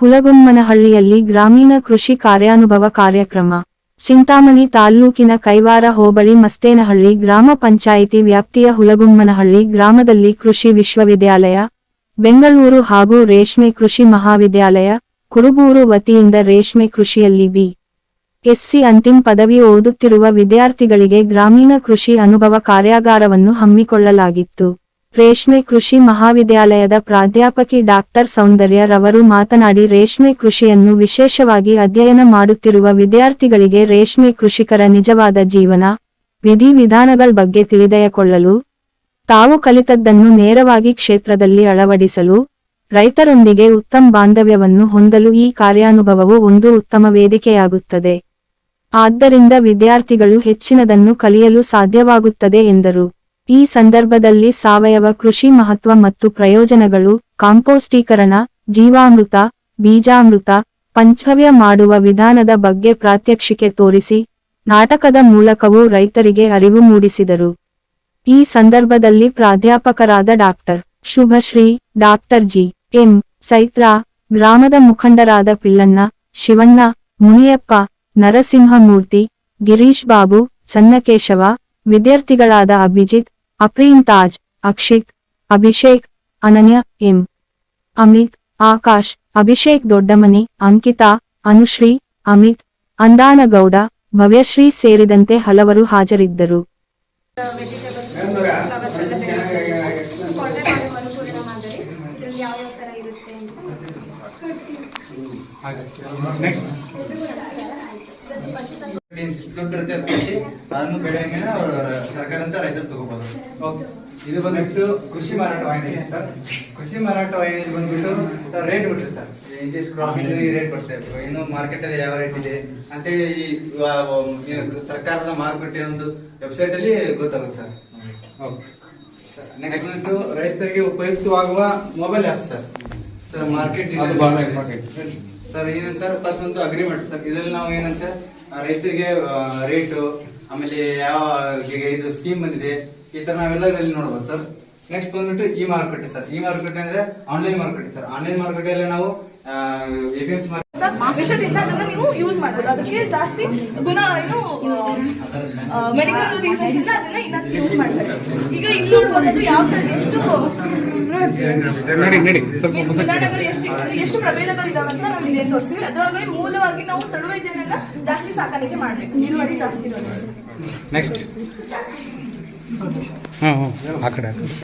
ಹುಲಗುಮ್ಮನಹಳ್ಳಿಯಲ್ಲಿ ಗ್ರಾಮೀಣ ಕೃಷಿ ಕಾರ್ಯಾನುಭವ ಕಾರ್ಯಕ್ರಮ. ಚಿಂತಾಮಣಿ ತಾಲ್ಲೂಕಿನ ಕೈವಾರ ಹೋಬಳಿ ಮಸ್ತೇನಹಳ್ಳಿ ಗ್ರಾಮ ಪಂಚಾಯಿತಿ ವ್ಯಾಪ್ತಿಯ ಹುಲಗುಮ್ಮನಹಳ್ಳಿ ಗ್ರಾಮದಲ್ಲಿ ಕೃಷಿ ವಿಶ್ವವಿದ್ಯಾಲಯ, ಬೆಂಗಳೂರು ಹಾಗೂ ರೇಷ್ಮೆ ಕೃಷಿ ಮಹಾವಿದ್ಯಾಲಯ, ಕುರುಬೂರು ವತಿಯಿಂದ ರೇಷ್ಮೆ ಕೃಷಿಯಲ್ಲಿ ಬಿ. ಎಸ್ಸಿ ಅಂತಿಮ ಪದವಿ ಓದುತ್ತಿರುವ ವಿದ್ಯಾರ್ಥಿಗಳಿಗೆ ಗ್ರಾಮೀಣ ಕೃಷಿ ಅನುಭವ ಕಾರ್ಯಾಗಾರವನ್ನು ಹಮ್ಮಿಕೊಳ್ಳಲಾಗಿತ್ತು. ರೇಷ್ಮೆ ಕೃಷಿ ಮಹಾವಿದ್ಯಾಲಯದ ಪ್ರಾಧ್ಯಾಪಕಿ ಡಾಕ್ಟರ್ ಸೌಂದರ್ಯ ರವರು ಮಾತನಾಡಿ, ರೇಷ್ಮೆ ಕೃಷಿಯನ್ನು ವಿಶೇಷವಾಗಿ ಅಧ್ಯಯನ ಮಾಡುತ್ತಿರುವ ವಿದ್ಯಾರ್ಥಿಗಳಿಗೆ ರೇಷ್ಮೆ ಕೃಷಿಕರ ನಿಜವಾದ ಜೀವನ, ವಿಧಿ ವಿಧಾನಗಳ ಬಗ್ಗೆ ತಿಳಿದಯಕೊಳ್ಳಲು, ತಾವು ಕಲಿತದ್ದನ್ನು ನೇರವಾಗಿ ಕ್ಷೇತ್ರದಲ್ಲಿ ಅಳವಡಿಸಲು, ರೈತರೊಂದಿಗೆ ಉತ್ತಮ ಬಾಂಧವ್ಯವನ್ನು ಹೊಂದಲು ಈ ಕಾರ್ಯಾನುಭವವು ಒಂದು ಉತ್ತಮ ವೇದಿಕೆಯಾಗುತ್ತದೆ. ಆದ್ದರಿಂದ ವಿದ್ಯಾರ್ಥಿಗಳು ಹೆಚ್ಚಿನದನ್ನು ಕಲಿಯಲು ಸಾಧ್ಯವಾಗುತ್ತದೆ ಎಂದರು. ಈ ಸಂದರ್ಭದಲ್ಲಿ ಸಾವಯವ ಕೃಷಿ ಮಹತ್ವ ಮತ್ತು ಪ್ರಯೋಜನಗಳು, ಕಾಂಪೋಸ್ಟೀಕರಣ, ಜೀವಾಮೃತ, ಬೀಜಾಮೃತ, ಪಂಚವ್ಯ ಮಾಡುವ ವಿಧಾನದ ಬಗ್ಗೆ ಪ್ರಾತ್ಯಕ್ಷಿಕೆ ತೋರಿಸಿ, ನಾಟಕದ ಮೂಲಕವೂ ರೈತರಿಗೆ ಅರಿವು ಮೂಡಿಸಿದರು. ಈ ಸಂದರ್ಭದಲ್ಲಿ ಪ್ರಾಧ್ಯಾಪಕರಾದ doctor Shubhashree doctor G. M. Chaitra ಗ್ರಾಮದ ಮುಖಂಡರಾದ ಪಿಲ್ಲಣ್ಣ, ಶಿವಣ್ಣ, ಮುನಿಯಪ್ಪ, ನರಸಿಂಹಮೂರ್ತಿ, ಗಿರೀಶ್ ಬಾಬು, ಚನ್ನಕೇಶವ, ವಿದ್ಯಾರ್ಥಿಗಳಾದ ಅಭಿಜಿತ್ ಅಪ್ರೀಂ ತಾಜ್, ಅಕ್ಷಿತ್, ಅಭಿಷೇಕ್, ಅನನ್ಯ, ಎಂ. ಅಮಿತ್, ಆಕಾಶ್, ಅಭಿಷೇಕ್ ದೊಡ್ಡಮನಿ, ಅಂಕಿತಾ, ಅನುಶ್ರೀ, ಅಮಿತ್, ಅಂದಾನಗೌಡ, ಭವ್ಯಶ್ರೀ ಸೇರಿದಂತೆ ಹಲವರು ಹಾಜರಿದ್ದರು. ಅಂತ ದುಡ್ಡು ಇರುತ್ತೆ ಅದ್ ಕಟ್ಟಿ ಅದನ್ನು ಬೆಳೆಯಂಗೆ ಸರ್ಕಾರ ಅಂತ ರೈತರು ತಗೋಬಹುದು ಓಕೆ ಇದು ಬಂದ್ಬಿಟ್ಟು ಕೃಷಿ ಮಾರಾಟ ವಾಹಿನಿ ಸರ್. ಕೃಷಿ ಮಾರಾಟ ವಾಹಿನಿ ಬಂದ್ಬಿಟ್ಟು ಸರ್ ರೇಟ್ ಬಿಡ್ರಿ ಸರ್. ಇದಿಷ್ಟು ಕ್ರಾಪ್ ಈ ರೇಟ್ ಬರ್ತದೆ ಇನ್ನು ಮಾರ್ಕೆಟ್ ಅಲ್ಲಿ ಯಾವ ರೇಟ್ ಇದೆ ಅಂತೇಳಿ ಈ ಏನು ಸರ್ಕಾರದ ಮಾರುಕಟ್ಟೆ ಒಂದು ವೆಬ್ಸೈಟ್ ಅಲ್ಲಿ ಗೊತ್ತಾಗುತ್ತೆ ಸರ್. ಓಕೆ ನೆಕ್ಸ್ಟ್ ಬಂದ್ಬಿಟ್ಟು ರೈತರಿಗೆ ಉಪಯುಕ್ತವಾಗುವ mobile app sir. Sir market sir. ಏನಂತ ಸರ್ ಫಸ್ಟ್ ಬಂದು ಅಗ್ರಿಮೆಂಟ್ ಸರ್. ಇದರಲ್ಲಿ ನಾವು ಏನಂತೆ ರೈತರಿಗೆ ರೇಟು ಆಮೇಲೆ ಯಾವ ಇದು ಸ್ಕೀಮ್ ಬಂದಿದೆ, ಈ ತರ ನಾವೆಲ್ಲ ಇದರಲ್ಲಿ ನೋಡ್ಬೋದು ಸರ್ ನೆಕ್ಸ್ಟ್ ಬಂದ್ಬಿಟ್ಟು ಈ ಮಾರುಕಟ್ಟೆ ಸರ್ ಈ ಮಾರುಕಟ್ಟೆ ಅಂದ್ರೆ ಆನ್ಲೈನ್ ಮಾರುಕಟ್ಟೆ ಸರ್ ಆನ್ಲೈನ್ ಮಾರುಕಟ್ಟೆಯಲ್ಲಿ ನಾವು ವಿಷದಿಂದ ಅದನ್ನ ನೀವು ಯೂಸ್ ಮಾಡ್ಬೋದು. ಅದಕ್ಕೆ ಜಾಸ್ತಿ ಗುಣ ಏನು ಮೆಡಿಕಲ್ ರೀಸನ್ಸ್ ಇಂದ ಅದನ್ನ ಯೂಸ್ ಮಾಡ್ತಾರೆ. ಈಗ ಇಲ್ಲಿ ನೋಡ್ಬೋದು ಯಾವ ತರ ಎಷ್ಟು ನಡಿ ನಡಿ. ಸ್ವಲ್ಪ ಮುಂದಕ್ಕೆ ಎಷ್ಟು ಎಷ್ಟು ಪ್ರಭೇದಗಳು ಇದಾವೆ ಅಂತ ನಾವು ಇಲ್ಲಿ ತೋರಿಸ್ತೀವಿ ಅದರೊಳಗಡೆ ಮೂಲವಾಗಿ ನಾವು ತಳುವೆ ಜನನ್ನ ಜಾಸ್ತಿ ಸಾಕಾಣಿಕೆ ಮಾಡ್ಬೇಕು. ಇಳುವರಿ ಜಾಸ್ತಿ ನೆಕ್ಸ್ಟ್ ಹಾಂ ಹಾಂ ಆ ಕಡೆ.